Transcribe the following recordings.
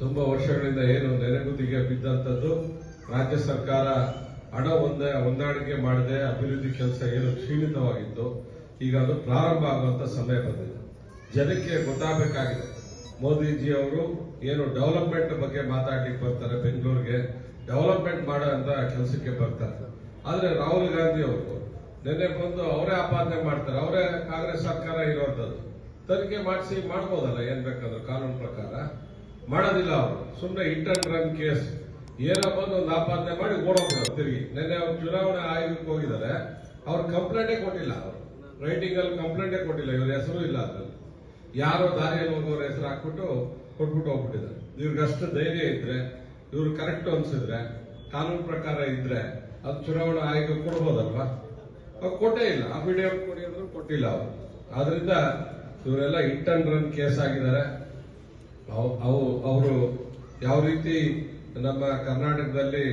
ತುಂಬಾ ವರ್ಷಗಳಿಂದ ಏನು ನೆನೆಗುದಿಗೆ ಬಿದ್ದಂಥದ್ದು ರಾಜ್ಯ ಸರ್ಕಾರ ಹಣ ಒಂದೇ ಹೊಂದಾಣಿಕೆ ಮಾಡದೆ ಅಭಿವೃದ್ಧಿ ಕೆಲಸ ಏನು ಕ್ಷೀಣಿತವಾಗಿತ್ತು. ಈಗ ಅದು ಪ್ರಾರಂಭ ಆಗುವಂತ ಸಮಯ ಬಂದಿದೆ. ಜನಕ್ಕೆ ಗೊತ್ತಾಗಬೇಕಾಗಿದೆ. ಮೋದಿಜಿ ಅವರು ಏನು ಡೆವಲಪ್ಮೆಂಟ್ ಬಗ್ಗೆ ಮಾತಾಡ್ಲಿಕ್ಕೆ ಬರ್ತಾರೆ ಬೆಂಗಳೂರಿಗೆ. ಡೆವಲಪ್ಮೆಂಟ್ ಮಾಡೋ ಅಂತ ಕೆಲಸಕ್ಕೆ ಬರ್ತಾರೆ. ಆದ್ರೆ ರಾಹುಲ್ ಗಾಂಧಿ ಅವರು ನಿನ್ನೆ ಬಂದು ಅವರೇ ಆಪಾದನೆ ಮಾಡ್ತಾರೆ. ಅವರೇ ಕಾಂಗ್ರೆಸ್ ಸರ್ಕಾರ ಇರುವಂತದ್ದು ತನಿಖೆ ಮಾಡಿಸಿ ಮಾಡ್ಬೋದಲ್ಲ? ಏನ್ ಬೇಕಾದ್ರೂ ಕಾನೂನು ಪ್ರಕಾರ? ಮಾಡೋದಿಲ್ಲ ಅವರು. ಸುಮ್ಮನೆ ಹಿಟ್ ಅಂಡ್ ರನ್ ಕೇಸ್ ಏನಪ್ಪ ಬಂದು ಒಂದು ಆಪಾದನೆ ಮಾಡಿ ಓಡೋಗ್ಬಿಡೋದು ತಿರುಗಿ. ನಿನ್ನೆ ಅವ್ರು ಚುನಾವಣಾ ಆಯೋಗಕ್ಕೆ ಹೋಗಿದ್ದಾರೆ. ಅವ್ರು ಕಂಪ್ಲೇಂಟೇ ಕೊಟ್ಟಿಲ್ಲ ಅವರು. ರೈಟಿಂಗ್ ಅಲ್ಲಿ ಕಂಪ್ಲೇಂಟೇ ಕೊಟ್ಟಿಲ್ಲ. ಇವ್ರ ಹೆಸರು ಇಲ್ಲ ಅದ್ರಲ್ಲಿ. ಯಾರೋ ದಾರಿಯಲ್ಲಿ ಹೋಗೋರ ಹೆಸರು ಹಾಕ್ಬಿಟ್ಟು ಕೊಟ್ಬಿಟ್ಟು ಹೋಗ್ಬಿಟ್ಟಿದ್ದಾರೆ. ಇವ್ರಿಗೆ ಅಷ್ಟು ಧೈರ್ಯ ಇದ್ರೆ, ಇವ್ರು ಕರೆಕ್ಟ್ ಅನ್ಸಿದ್ರೆ, ಕಾನೂನು ಪ್ರಕಾರ ಇದ್ರೆ ಅದು ಚುನಾವಣಾ ಆಯೋಗ ಕೊಡ್ಬೋದಲ್ವಾ? ಅವ್ರು ಕೊಟ್ಟೇ ಇಲ್ಲ. ಅಫಿಡೇವಿಟ್ ಕೊಡಿ ಅಂದ್ರೂ ಕೊಟ್ಟಿಲ್ಲ ಅವರು. ಆದ್ರಿಂದ ಇವರೆಲ್ಲ ಹಿಟ್ ಅಂಡ್ ರನ್ ಕೇಸ್ ಆಗಿದ್ದಾರೆ. ಅವ್- ಅವು ಅವರು ಯಾವ ರೀತಿ ನಮ್ಮ ಕರ್ನಾಟಕದಲ್ಲಿ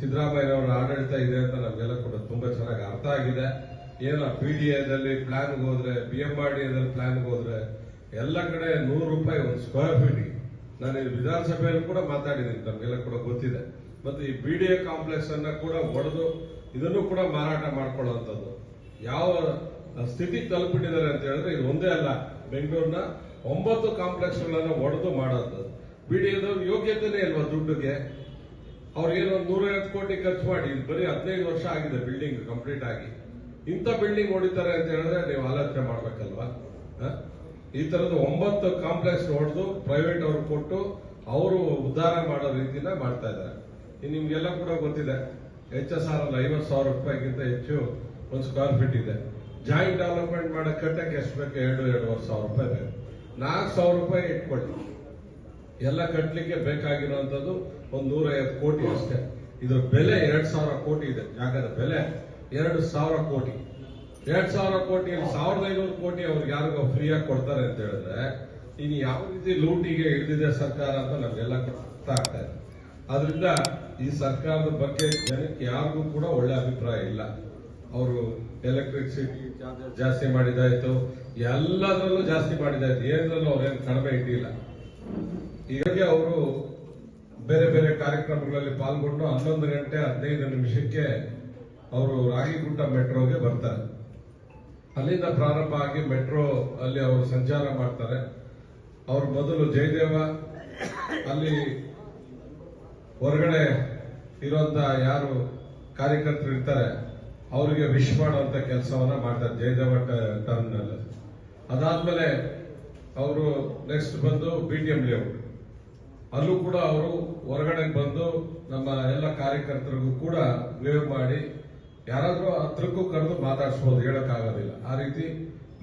ಸಿದ್ದರಾಮಯ್ಯನವರ ಆಡಳಿತ ಇದೆ ಅಂತ ನಮಗೆಲ್ಲ ಕೂಡ ತುಂಬಾ ಚೆನ್ನಾಗಿ ಅರ್ಥ ಆಗಿದೆ. ಏನೋ ಪಿ ಡಿ ಎದಲ್ಲಿ ಪ್ಲಾನ್ ಹೋದ್ರೆ ಬಿ ಎಂ ಆರ್ ಡಿ ಎದಲ್ಲಿ ಪ್ಲಾನ್ ಹೋದ್ರೆ ಎಲ್ಲ ಕಡೆ ನೂರು ರೂಪಾಯಿ ಒಂದು ಸ್ಕ್ವೇರ್ ಫೀಟ್ ನಾನು ವಿಧಾನಸಭೆಯಲ್ಲಿ ಕೂಡ ಮಾತಾಡಿದ್ದೀನಿ, ನಮಗೆಲ್ಲ ಕೂಡ ಗೊತ್ತಿದೆ. ಮತ್ತೆ ಈ ಬಿ ಡಿ ಎ ಕಾಂಪ್ಲೆಕ್ಸ್ ಅನ್ನ ಕೂಡ ಒಡೆದು ಇದನ್ನು ಕೂಡ ಮಾರಾಟ ಮಾಡ್ಕೊಳ್ಳುವಂಥದ್ದು. ಯಾವ ಸ್ಥಿತಿ ತಲುಪಿಟ್ಟಿದ್ದಾರೆ ಅಂತ ಹೇಳಿದ್ರೆ ಇದು ಒಂದೇ ಅಲ್ಲ. ಬೆಂಗಳೂರಿನ ಒಂಬತ್ತು ಕಾಂಪ್ಲೆಕ್ಸ್ ಗಳನ್ನ ಒಡೆದು ಮಾಡೋದು. ಬಿಡಿಯೋದು ಯೋಗ್ಯತೆನೇ ಇಲ್ವಾ ದುಡ್ಡಿಗೆ? ಅವ್ರಿಗೇನೋ ಒಂದು ನೂರೈವತ್ತು ಕೋಟಿ ಖರ್ಚು ಮಾಡಿ ಬರೀ ಹದಿನೈದು ವರ್ಷ ಆಗಿದೆ ಬಿಲ್ಡಿಂಗ್ ಕಂಪ್ಲೀಟ್ ಆಗಿ. ಇಂಥ ಬಿಲ್ಡಿಂಗ್ ಹೊಡಿತಾರೆ ಅಂತ ಹೇಳಿದ್ರೆ ನೀವು ಆಲೋಚನೆ ಮಾಡ್ಬೇಕಲ್ವಾ? ಈ ತರದ ಒಂಬತ್ತು ಕಾಂಪ್ಲೆಕ್ಸ್ ಹೊಡೆದು ಪ್ರೈವೇಟ್ ಅವ್ರು ಕೊಟ್ಟು ಅವರು ಉದ್ಧಾರ ಮಾಡೋ ರೀತಿನ ಮಾಡ್ತಾ ಇದ್ದಾರೆ. ನಿಮ್ಗೆಲ್ಲ ಕೂಡ ಗೊತ್ತಿದೆ, ಎಚ್ ಎಸ್ ಆರ್ ಅಲ್ಲಿ, ಐವತ್ತು ಸಾವಿರ ರೂಪಾಯಿಗಿಂತ ಹೆಚ್ಚು ಒಂದು ಸ್ಕ್ವೇರ್ ಫೀಟ್ ಇದೆ. ಜಾಯಿಂಟ್ ಡೆವಲಪ್ಮೆಂಟ್ ಮಾಡಕ್ಕೆ ಕಟ್ಟಕ್ಕೆ ಎಷ್ಟು ಬೇಕು? ಎರಡು, ಎರಡೂವರೆ ಸಾವಿರ ರೂಪಾಯಿ ಬೇಕು. ನಾಲ್ಕು ಸಾವಿರ ರೂಪಾಯಿ ಇಟ್ಕೊಳ್ಳಿ. ಎಲ್ಲ ಕಟ್ಟಲಿಕ್ಕೆ ಬೇಕಾಗಿರುವಂತದ್ದು ಒಂದು ನೂರೈವತ್ತು ಕೋಟಿ ಅಷ್ಟೇ. ಇದ್ರ ಬೆಲೆ ಎರಡ್ ಸಾವಿರ ಕೋಟಿ ಇದೆ ಜಾಗದ ಬೆಲೆ ಎರಡು ಸಾವಿರ ಕೋಟಿ. ಎರಡು ಸಾವಿರ ಕೋಟಿ ಸಾವಿರದ ಐನೂರು ಕೋಟಿ ಅವ್ರಿಗೆ ಯಾರಿಗೋ ಫ್ರೀಯಾಗಿ ಕೊಡ್ತಾರೆ ಅಂತ ಹೇಳಿದ್ರೆ ಇನ್ನು ಯಾವ ರೀತಿ ಲೂಟಿಗೆ ಹಿಡಿದಿದೆ ಸರ್ಕಾರ ಅಂತ ನಮಗೆಲ್ಲ ಗೊತ್ತಾಗ್ತಾ ಇದೆ. ಆದ್ರಿಂದ ಈ ಸರ್ಕಾರದ ಬಗ್ಗೆ ಜನಕ್ಕೆ ಯಾರಿಗೂ ಕೂಡ ಒಳ್ಳೆ ಅಭಿಪ್ರಾಯ ಇಲ್ಲ. ಅವರು ಎಲೆಕ್ಟ್ರಿಸಿಟಿ ಚಾರ್ಜಸ್ ಜಾಸ್ತಿ ಮಾಡಿದಾಯ್ತು ಎಲ್ಲದರಲ್ಲೂ ಜಾಸ್ತಿ ಮಾಡಿದಾಯ್ತು ಏನರಲ್ಲೂ ಅವ್ರೇನು ಕಡಿಮೆ ಇಟ್ಟಿಲ್ಲ. ಹೀಗಾಗಿ ಅವರು ಬೇರೆ ಬೇರೆ ಕಾರ್ಯಕ್ರಮಗಳಲ್ಲಿ ಪಾಲ್ಗೊಂಡು ಹನ್ನೊಂದು ಗಂಟೆ ಹದಿನೈದು ನಿಮಿಷಕ್ಕೆ ಅವರು ರಾಗಿಗುಡ್ಡ ಮೆಟ್ರೋಗೆ ಬರ್ತಾರೆ. ಅಲ್ಲಿಂದ ಪ್ರಾರಂಭ ಆಗಿ ಮೆಟ್ರೋ ಅಲ್ಲಿ ಅವರು ಸಂಚಾರ ಮಾಡ್ತಾರೆ. ಅವರು ಮೊದಲು ಜಯದೇವ, ಅಲ್ಲಿ ಹೊರಗಡೆ ಇರುವಂತ ಯಾರು ಕಾರ್ಯಕರ್ತರು ಇರ್ತಾರೆ ಅವರಿಗೆ ವಿಶ್ ಮಾಡುವಂತ ಕೆಲಸವನ್ನ ಮಾಡ್ತಾರೆ ಜಯದೇವ ಟರ್ಮಿನಲ್ ಅದಾದ್ಮೇಲೆ ಅವರು ನೆಕ್ಸ್ಟ್ ಬಂದು ಬಿ ಟಿ ಎಂ ಲೇಔಟ್ ಅಲ್ಲೂ ಕೂಡ ಅವರು ಹೊರಗಡೆ ಬಂದು ನಮ್ಮ ಎಲ್ಲ ಕಾರ್ಯಕರ್ತರಿಗೂ ಕೂಡ ವೇವ್ ಮಾಡಿ ಯಾರಾದ್ರೂ ಹತ್ರಕ್ಕೂ ಕರೆದು ಮಾತಾಡಿಸ್ಬೋದು, ಹೇಳಕ್ಕಾಗೋದಿಲ್ಲ. ಆ ರೀತಿ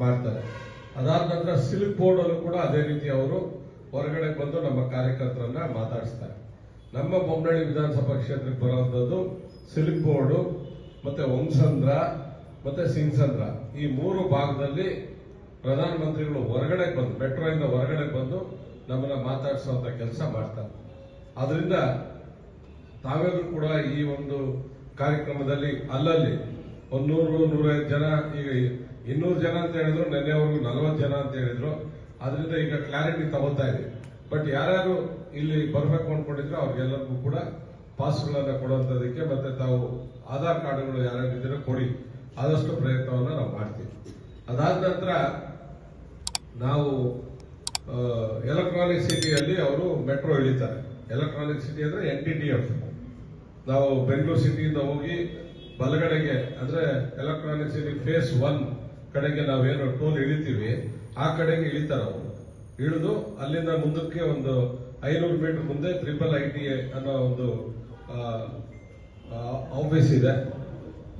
ಮಾಡ್ತಾರೆ. ಅದಾದ ನಂತರ ಸಿಲ್ಕ್ ಬೋರ್ಡ್ ಅಲ್ಲೂ ಕೂಡ ಅದೇ ರೀತಿ ಅವರು ಹೊರಗಡೆ ಬಂದು ನಮ್ಮ ಕಾರ್ಯಕರ್ತರನ್ನ ಮಾತಾಡಿಸ್ತಾರೆ. ನಮ್ಮ ಬೊಮ್ಮನಹಳ್ಳಿ ವಿಧಾನಸಭಾ ಕ್ಷೇತ್ರಕ್ಕೆ ಬರುವಂತದ್ದು ಸಿಲ್ಕ್ ಬೋರ್ಡು ಮತ್ತೆ ಒಂಸಂದ್ರ ಮತ್ತೆ ಸಿಂಗ್ಸಂದ್ರ ಈ ಮೂರು ಭಾಗದಲ್ಲಿ ಪ್ರಧಾನಮಂತ್ರಿಗಳು ಹೊರಗಡೆ ಬಂದು ಮೆಟ್ರೋ ಇಂದ ಹೊರಗಡೆ ಬಂದು ನಮ್ಮನ್ನ ಮಾತಾಡಿಸುವಂತ ಕೆಲಸ ಮಾಡ್ತಾರೆ. ಅದರಿಂದ ತಾವೆಲ್ಲರೂ ಕೂಡ ಈ ಒಂದು ಕಾರ್ಯಕ್ರಮದಲ್ಲಿ ಅಲ್ಲಲ್ಲಿ ಒಂದ್ ನೂರು, ನೂರೈದು ಜನ, ಈಗ ಇನ್ನೂರು ಜನ ಅಂತ ಹೇಳಿದ್ರು, ನಿನ್ನೆವರೆಗೂ ನಲವತ್ತು ಜನ ಅಂತ ಹೇಳಿದ್ರು. ಅದರಿಂದ ಈಗ ಕ್ಲಾರಿಟಿ ತಗೋತಾ ಇದೆ. ಬಟ್ ಯಾರ್ಯಾರು ಇಲ್ಲಿ ಬರಬೇಕು ಅನ್ಕೊಂಡಿದ್ರು ಅವ್ರಿಗೆಲ್ಲರಿಗೂ ಕೂಡ ಪಾಸ್ಗಳನ್ನ ಕೊಡುವಂತದಕ್ಕೆ ಮತ್ತೆ ತಾವು ಆಧಾರ್ ಕಾರ್ಡ್ಗಳು ಯಾರಾದ್ರೂ ಇದ್ರೆ ಕೊಡಿ. ಆದಷ್ಟು ಪ್ರಯತ್ನವನ್ನು ನಾವು ಮಾಡ್ತೀವಿ. ಅದಾದ ನಂತರ ನಾವು ಎಲೆಕ್ಟ್ರಾನಿಕ್ ಸಿಟಿಯಲ್ಲಿ ಅವರು ಮೆಟ್ರೋ ಇಳಿತಾರೆ. ಎಲೆಕ್ಟ್ರಾನಿಕ್ ಸಿಟಿ ಅಂದರೆ ಎನ್ ಟಿ ಡಿ ಎಫ್. ನಾವು ಬೆಂಗಳೂರು ಸಿಟಿಯಿಂದ ಹೋಗಿ ಬಲಗಡೆಗೆ ಅಂದರೆ ಎಲೆಕ್ಟ್ರಾನಿಕ್ ಸಿಟಿ ಫೇಸ್ ಒನ್ ಕಡೆಗೆ ನಾವೇನು ಟೋಲ್ ಇಳಿತೀವಿ, ಆ ಕಡೆಗೆ ಇಳಿತಾರೆ ಅವರು. ಇಳಿದು ಅಲ್ಲಿಂದ ಮುಂದಕ್ಕೆ ಒಂದು ಐನೂರು ಮೀಟರ್ ಮುಂದೆ ಟ್ರಿಪಲ್ ಐ ಟಿ ಅನ್ನೋ ಒಂದು ಆಫೀಸ್ ಇದೆ.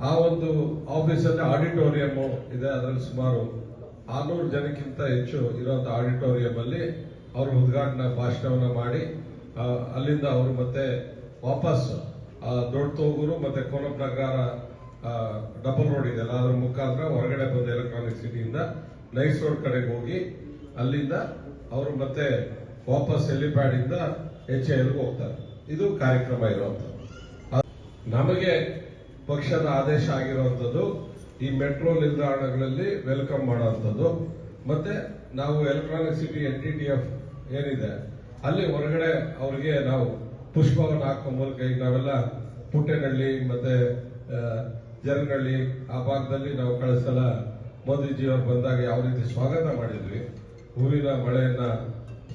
ಆ ಒಂದು ಆಫೀಸ್ ಅಲ್ಲಿ ಆಡಿಟೋರಿಯಂ ಇದೆ, ಅದರಲ್ಲಿ ಸುಮಾರು ಆರ್ನೂರು ಜನಕ್ಕಿಂತ ಹೆಚ್ಚು ಇರುವಂತ ಆಡಿಟೋರಿಯಂ ಅಲ್ಲಿ ಅವರು ಉದ್ಘಾಟನಾ ಭಾಷಣವನ್ನ ಮಾಡಿ ಅಲ್ಲಿಂದ ಅವರು ಮತ್ತೆ ವಾಪಸ್ ದೊಡ್ಡ ತೋಗೂರು ಮತ್ತೆ ಕೋನಪ್ರಗಾರ ಡಬಲ್ ರೋಡ್ ಇದೆಯಲ್ಲ ಅದ್ರ ಮುಖಾಂತರ ಹೊರಗಡೆ ಬಂದ ಎಲೆಕ್ಟ್ರಾನಿಕ್ ಸಿಟಿಯಿಂದ ನೈಸ್ ರೋಡ್ ಕಡೆಗೆ ಹೋಗಿ, ಅಲ್ಲಿಂದ ಅವರು ಮತ್ತೆ ವಾಪಸ್ ಹೆಲಿಪ್ಯಾಡ್ ಇಂದ ಎಚ್ ಎಲ್ಗೆ ಹೋಗ್ತಾರೆ. ಇದು ಕಾರ್ಯಕ್ರಮ ಇರುವಂತದ್ದು ನಮಗೆ ಪಕ್ಷದ ಆದೇಶ ಆಗಿರುವಂತದ್ದು ಈ ಮೆಟ್ರೋ ನಿಲ್ದಾಣಗಳಲ್ಲಿ ವೆಲ್ಕಮ್ ಮಾಡುವಂತದ್ದು ಮತ್ತೆ ನಾವು electronic city N T F ಏನಿದೆ, ಅಲ್ಲಿ ಹೊರಗಡೆ ಅವ್ರಿಗೆ ನಾವು ಪುಷ್ಪವನ್ನು ಹಾಕೋ ಮೂಲಕ ಈಗ ನಾವೆಲ್ಲ ಪುಟ್ಟೆನಹಳ್ಳಿ ಮತ್ತೆ ಜರನಹಳ್ಳಿ ಆ ಭಾಗದಲ್ಲಿ ನಾವು ಕಳಿಸಲ ಮೋದಿಜಿಯವರು ಬಂದಾಗ ಯಾವ ರೀತಿ ಸ್ವಾಗತ ಮಾಡಿದ್ವಿ ಹೂವಿನ ಮಳೆಯನ್ನ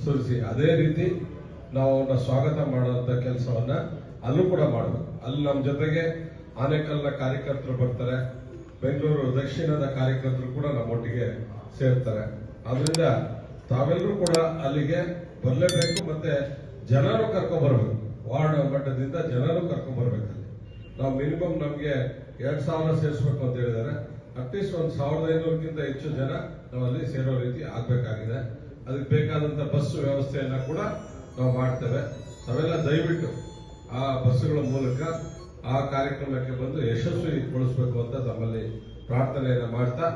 ಸುರಿಸಿ. ಅದೇ ರೀತಿ ನಾವು ಅವ್ರನ್ನ ಸ್ವಾಗತ ಮಾಡುವಂಥ ಕೆಲಸವನ್ನ ಅಲ್ಲೂ ಕೂಡ ಮಾಡಬೇಕು ಅಲ್ಲಿ ನಮ್ಮ ಜೊತೆಗೆ ಆನೇಕಲ್ನ ಕಾರ್ಯಕರ್ತರು ಬರ್ತಾರೆ. ಬೆಂಗಳೂರು ದಕ್ಷಿಣದ ಕಾರ್ಯಕರ್ತರು ಕೂಡ ನಮ್ಮೊಟ್ಟಿಗೆ ಸೇರ್ತಾರೆ. ಆದ್ರಿಂದ ತಾವೆಲ್ಲರೂ ಕೂಡ ಅಲ್ಲಿಗೆ ಬರಲೇಬೇಕು ಮತ್ತೆ ಜನರು ಕರ್ಕೊಂಡ್ ಬರಬೇಕು. ವಾರ್ಡ್ ಮಟ್ಟದಿಂದ ಜನರು ಕರ್ಕೊಂಡ್ ಬರಬೇಕು ಅಲ್ಲಿ. ನಾವು ಮಿನಿಮಮ್ ನಮ್ಗೆ ಎರಡ್ ಸಾವಿರ ಸೇರಿಸ್ಬೇಕು ಅಂತ ಹೇಳಿದ್ದಾರೆ ಅಟ್ಲೀಸ್ಟ್ ಒಂದ್ ಸಾವಿರದ ಐನೂರಕ್ಕಿಂತ ಹೆಚ್ಚು ಜನ ನಾವಲ್ಲಿ ಸೇರೋ ರೀತಿ ಆಗ್ಬೇಕಾಗಿದೆ. ಅದಕ್ಕೆ ಬೇಕಾದಂತ ಬಸ್ ವ್ಯವಸ್ಥೆಯನ್ನ ಕೂಡ ನಾವು ಮಾಡ್ತೇವೆ. ನಾವೆಲ್ಲ ದಯವಿಟ್ಟು ಆ ಬಸ್ಸುಗಳ ಮೂಲಕ ಆ ಕಾರ್ಯಕ್ರಮಕ್ಕೆ ಬಂದು ಯಶಸ್ವಿಗೊಳಿಸಬೇಕು ಅಂತ ತಮ್ಮಲ್ಲಿ ಪ್ರಾರ್ಥನೆಯನ್ನ ಮಾಡ್ತಾ